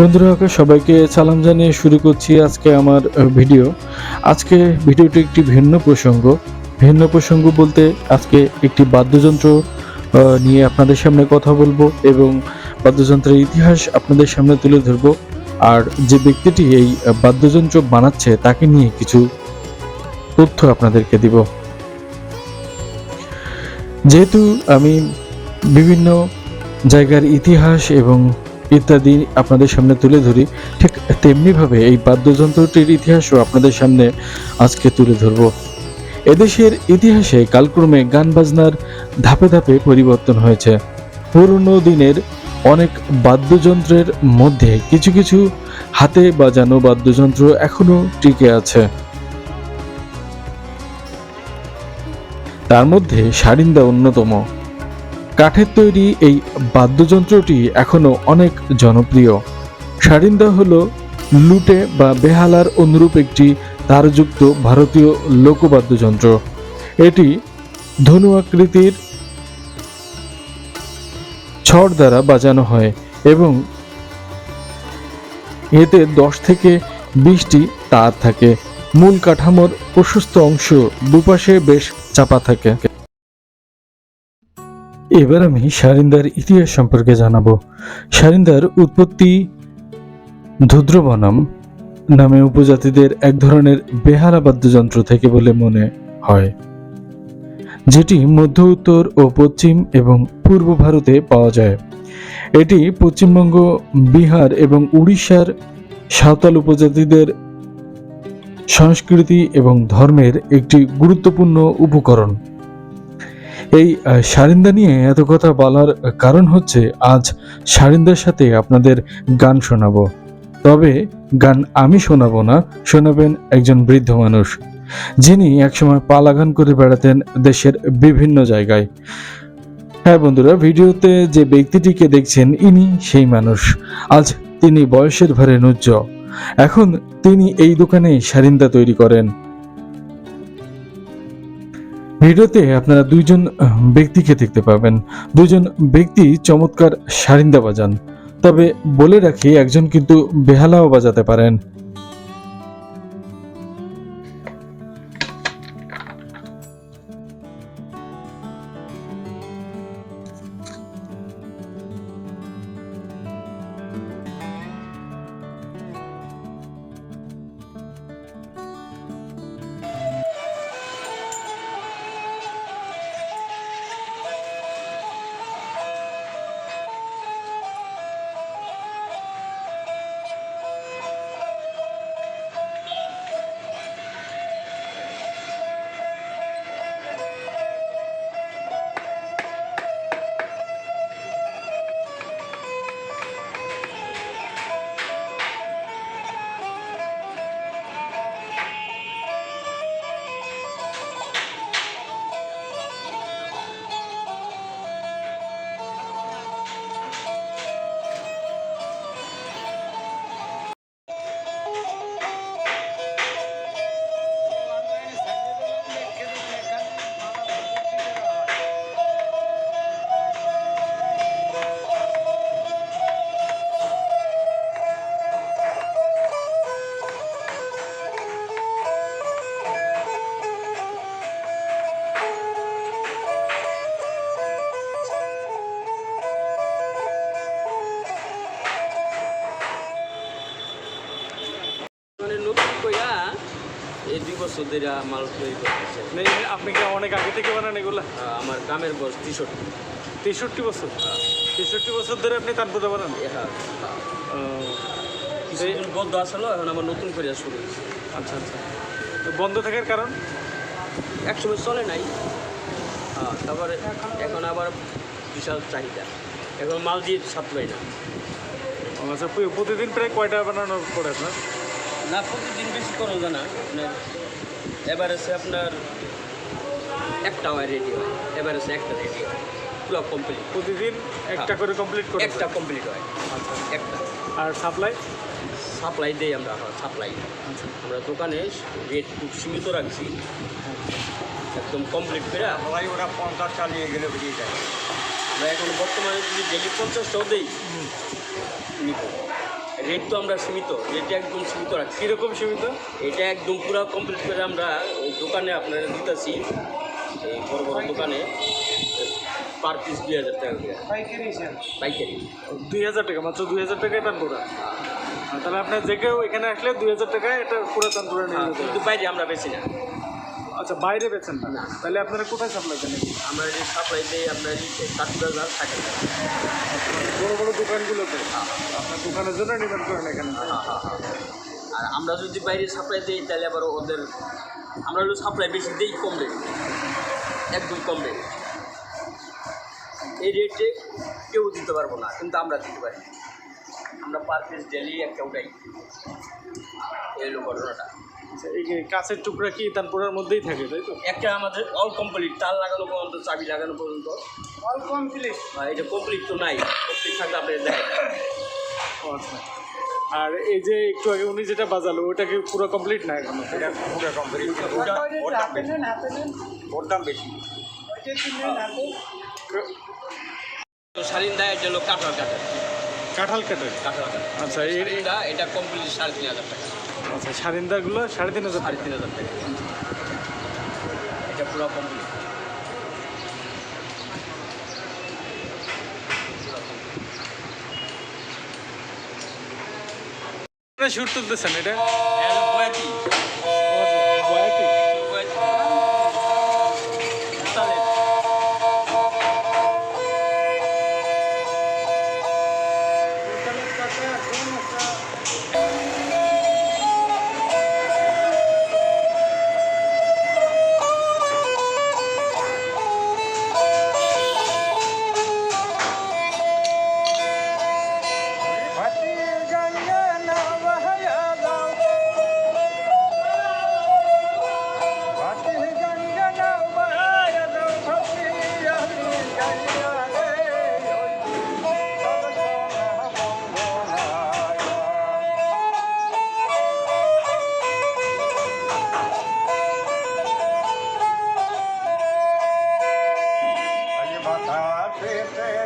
বন্ধুরা সবাইকে সালাম জানিয়ে শুরু করছি আজকে আমার ভিডিও। আজকে ভিডিওটি একটি ভিন্ন প্রসঙ্গ। ভিন্ন প্রসঙ্গ বলতে আজকে একটি বাদ্যযন্ত্র নিয়ে আপনাদের সামনে কথা বলব এবং বাদ্যযন্ত্রের ইতিহাস আপনাদের সামনে তুলে ধরবো। আর যে ব্যক্তিটি এই বাদ্যযন্ত্র বানাচ্ছে, তাকে নিয়ে কিছু তথ্য আপনাদেরকে দিব। যেহেতু আমি বিভিন্ন জায়গার ইতিহাস এবং ইত্যাদি আপনাদের সামনে তুলে ধরি। ঠিক তেমনিভাবে এই বাদ্যযন্ত্রটির ইতিহাসও আপনাদের সামনে আজকে তুলে ধরব। এদেশের ইতিহাসে কালক্রমে গান বাজনার ধাপে ধাপে পরিবর্তন হয়েছে। পুরনো দিনের অনেক বাদ্যযন্ত্রের মধ্যে কিছু কিছু হাতে বাজানো বাদ্যযন্ত্র এখনও টিকে আছে। তার মধ্যে সারিন্দা অন্যতম। কাঠের তৈরি এই বাদ্যযন্ত্রটি এখনও অনেক জনপ্রিয়। সারিন্দা হল লুটে বা বেহালার অনুরূপ একটি তারযুক্ত ভারতীয় লোকবাদ্যযন্ত্র। এটি ধনু আকৃতির ছড় দ্বারা বাজানো হয় এবং এতে দশ থেকে বিশটি তার থাকে। মূল কাঠামোর প্রশস্ত অংশ দুপাশে বেশ চাপা থাকে। এবার আমি সারিন্দার ইতিহাস সম্পর্কে জানাব। সারিন্দার উৎপত্তি ধুদ্র বনাম নামে উপজাতিদের এক ধরনের বেহালা বাদ্যযন্ত্র থেকে বলে মনে হয়, যেটি মধ্য উত্তর ও পশ্চিম এবং পূর্ব ভারতে পাওয়া যায়। এটি পশ্চিমবঙ্গ, বিহার এবং উড়িষ্যার সাঁওতাল উপজাতিদের সংস্কৃতি এবং ধর্মের একটি গুরুত্বপূর্ণ উপকরণ। এই সারিন্দা নিয়ে এত কথা বলার কারণ হচ্ছে আজ সারিন্দার সাথে আপনাদের গান শোনাবো। তবে গান আমি শোনাবো না, শোনাবেন একজন বৃদ্ধ মানুষ, যিনি একসময় পালা গান করে বেড়াতেন দেশের বিভিন্ন জায়গায়। হ্যাঁ বন্ধুরা, ভিডিওতে যে ব্যক্তিটিকে দেখছেন, ইনি সেই মানুষ। আজ তিনি বয়সের ভারে নুজ্জ এখন তিনি এই দোকানে সারিন্দা তৈরি করেন। ভিডিওতে আপনারা দুইজন ব্যক্তিকে দেখতে পাবেন। দুইজন ব্যক্তি চমৎকার সারিন্দা বাজান। তবে বলে রাখি, একজন কিন্তু বেহালাও বাজাতে পারেন। ধরে মাল তৈরি করতেছে। মানে আপনি কি অনেক আগে থেকে বানান এগুলা? আমার গ্রামের বয়স তেষট্টি। তেষট্টি বছর? তেষট্টি বছর ধরে আপনি তানপুদা বানান? হ্যাঁ ও, কিছুদিন বন্ধ আসলো এখন আমার নতুন করে শুরু হয়েছে। আচ্ছা আচ্ছা। তো বন্ধ থাকার কারণ? একসময় চলে নাই। হ্যাঁ তারপরে এখন আবার বিশাল চাহিদা। এখন মাল দিয়ে সাপ্লাই না। আচ্ছা প্রতিদিন প্রায় কয়টা বানানো পড়ে আপনার? না প্রতিদিন বেশি করো জানা আপনার এবার আছে আপনার একটা হয় রেডি হয়। এবার আছে একটা রেডি হয়। পুরো কমপ্লিট প্রতিদিন একটা করে কমপ্লিট করে একটা কমপ্লিট হয়। আচ্ছা। একটা। আর সাপ্লাই সাপ্লাই দেই আমরা সাপ্লাই আচ্ছা। আমরা দোকানে রেট খুব সীমিত রাখছি। একদম কমপ্লিট করে সবাই ওরা পঞ্চাশ চালিয়ে গেলে বেরিয়ে যায়। আমরা এখন বর্তমানে যদি ডেলি পঞ্চাশটাও দিই নিব। রেট তো আমরা সীমিত রেটটা একদম সীমিত রাখছি। কীরকম সীমিত? এটা একদম পুরো কমপ্লিট করে আমরা ওই দোকানে আপনারা দিতেছি এই বড় বড় দোকানে পার পিস দুই হাজার টাকা করে। পাইকারি পাইকারি। দুই হাজার টাকা মাত্র দুই হাজার টাকায় তানপুরা আর তাহলে আপনার যে কেউ এখানে আসলে দুই হাজার টাকায় এটা পুরো তানপুরা নিয়ে যেতে কিন্তু বাইরে আমরা বেশি না। আচ্ছা বাইরে বেচেন না তাহলে আপনারা কোথায় সাপ্লাই দেন? আমরা যে সাপ্লাই দিই আপনার কাঠুর হাজার ষাট হাজার বড় বড় দোকানগুলোতে? আপনার দোকানের জন্য নিবেন করেন এখানে। আর আমরা যদি বাইরে সাপ্লাই দিই তাহলে আবার ওদের আমরা হলো সাপ্লাই বেশি দিই কম রেট একদম কম রেট এই রেটে কেউ দিতে পারব না কিন্তু আমরা দিতে পারি। আমরা পার পিস ডেলি একটা উঠাই। এই হলো ঘটনাটা। কাছের টুকরা কি তানপুরার মধ্যেই থাকে তাই তো? একটা আমাদের অল কমপ্লিট তার লাগানো পর্যন্ত চাবি লাগানো পর্যন্ত। অল কমপ্লিট আর এটা কমপ্লিট তো নাই। কমপ্লিট থাকলে আপনি দেয় আচ্ছা। আর এই যে একটু আগে উনি যেটা বাজালো ওটা কি পুরো কমপ্লিট না এখনও? এটা পুরো কমপ্লিট ওটা ওর দাম বেশি। শালিন দেয় এটা হলো কাঁঠাল কাঠের কাঁঠাল কাঠের আচ্ছা এটা এটা কমপ্লিট সাড়ে তিন হাজার টাকা। আচ্ছা সারিন্দাগুলো সাড়ে তিন হাজার সাড়ে টাকা। তিন হাজার টাকা। এটা পুরো কমপ্লিট শুট তুলতেছেন এটা? Amen.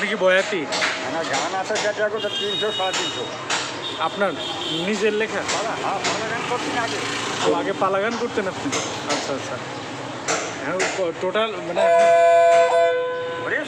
কি বয়াতি? আমার গান আছে যেটা করতে তিনশো সাড়ে তিনশো। আপনার নিজের লেখা? হ্যাঁ না ও আগে পালা গান করতেন আপনি? আচ্ছা আচ্ছা। হ্যাঁ টোটাল মানে ওরে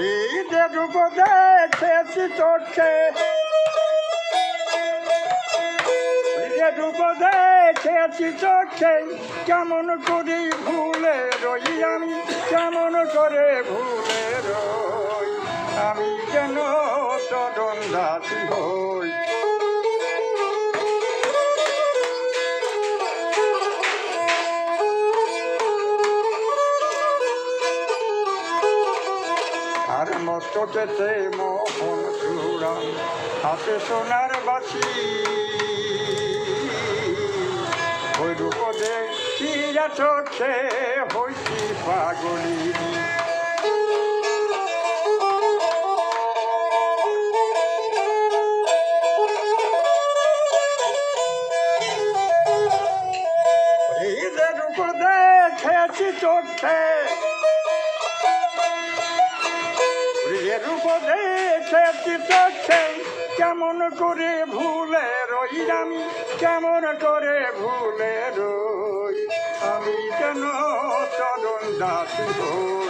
হৃদে রূপ দেখেছি চোখে রূপ দেখেছি চোখে কেমন করি ভুলে রই আমি, কেমন করে ভুলে রই আমি কেন চরণ দাসী হই? আর মস্তকেতে মোহন চূড়াম হাতে সোনার বাসি ওই রূপদে চিরা চোখে হইছি পাগলি করে ভুলে রই। আমি কেন চরণ দাস হই।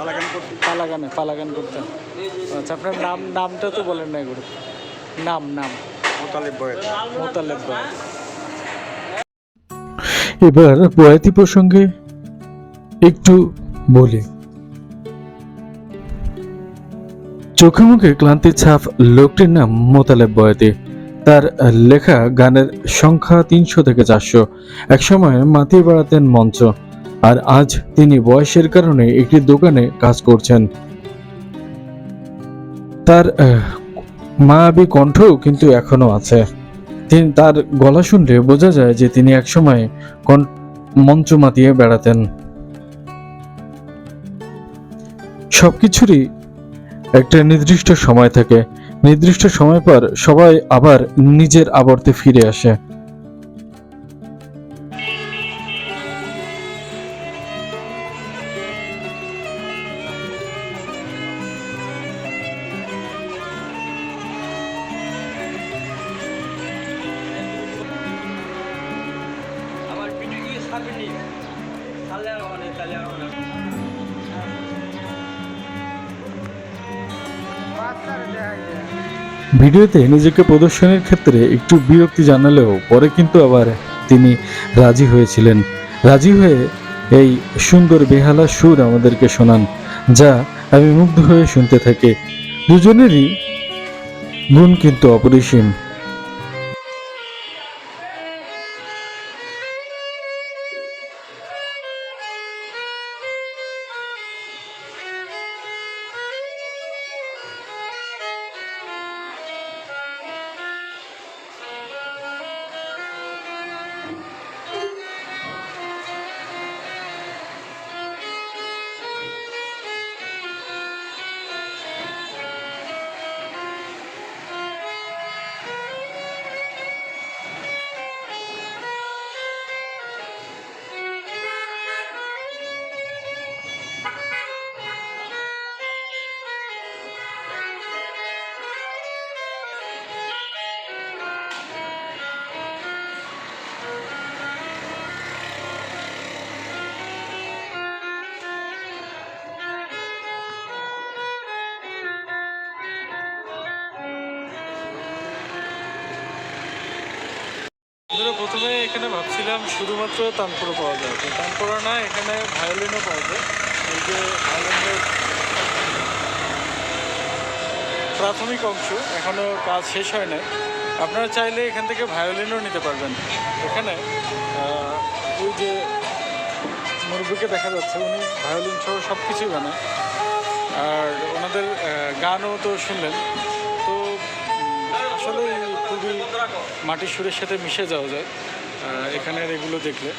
পালা গান পালা গানে করতেন আচ্ছা আপনার নাম নামটা তো বলেন না এগুলো। নাম নাম। মোতালেব এবার বয়াতি প্রসঙ্গে একটু বলি। চোখে মুখে ক্লান্তির ছাপ লোকটির নাম মোতালেব বয়াতি। তার লেখা গানের সংখ্যা তিনশো থেকে চারশো। একসময় মাতিয়ে বেড়াতেন মঞ্চ। আর আজ তিনি বয়সের কারণে একটি দোকানে কাজ করছেন। তার মায়াবী কণ্ঠও কিন্তু এখনও আছে। তিনি, তার গলা শুনলে বোঝা যায় যে তিনি একসময় কণ্ঠ মঞ্চ মাতিয়ে বেড়াতেন। সবকিছুরই একটা নির্দিষ্ট সময় থাকে। নির্দিষ্ট সময় পর সবাই আবার নিজের আবর্তে ফিরে আসে। ভিডিওতে নিজেকে প্রদর্শনের ক্ষেত্রে একটু বিরক্তি জানালেও পরে কিন্তু আবার তিনি রাজি হয়েছিলেন। রাজি হয়ে এই সুন্দর বেহালা সুর আমাদেরকে শোনান, যা আমি মুগ্ধ হয়ে শুনতে থাকি। দুজনেরই গুণ কিন্তু অপরিসীম। এখানে ভাবছিলাম শুধুমাত্র তানপুরা পাওয়া যায়। তানপুরা না, এখানে ভায়োলিনও পাওয়া যায়। এই যে ভায়োলিনের প্রাথমিক অংশ এখনও কাজ শেষ হয় নাই। আপনারা চাইলে এখান থেকে ভায়োলিনও নিতে পারবেন। এখানে ওই যে মুরব্বীকে দেখা যাচ্ছে, উনি ভায়োলিন সহ সব কিছুই বানায়। আর ওনাদের গানও তো শুনলেন। তো আসলে খুবই মাটির সুরের সাথে মিশে যাওয়া যায়। এখানের এগুলো দেখলে।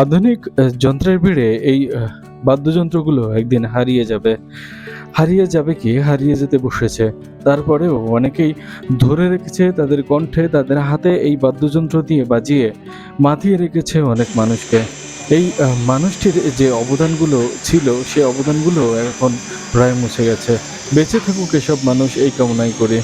আধুনিক যন্ত্রের ভিড়ে এই বাদ্যযন্ত্রগুলো একদিন হারিয়ে যাবে। হারিয়ে যাবে কি? হারিয়ে যেতে বসেছে। তারপরেও অনেকেই ধরে রেখেছে তাদের কণ্ঠে, তাদের হাতে এই বাদ্যযন্ত্র দিয়ে বাজিয়ে মাতিয়ে রেখেছে অনেক মানুষকে। এই মানুষটির যে অবদানগুলো ছিল, সে অবদানগুলো এখন প্রায় মুছে গেছে। বেঁচে থাকুক এসব মানুষ, এই কামনাই করে।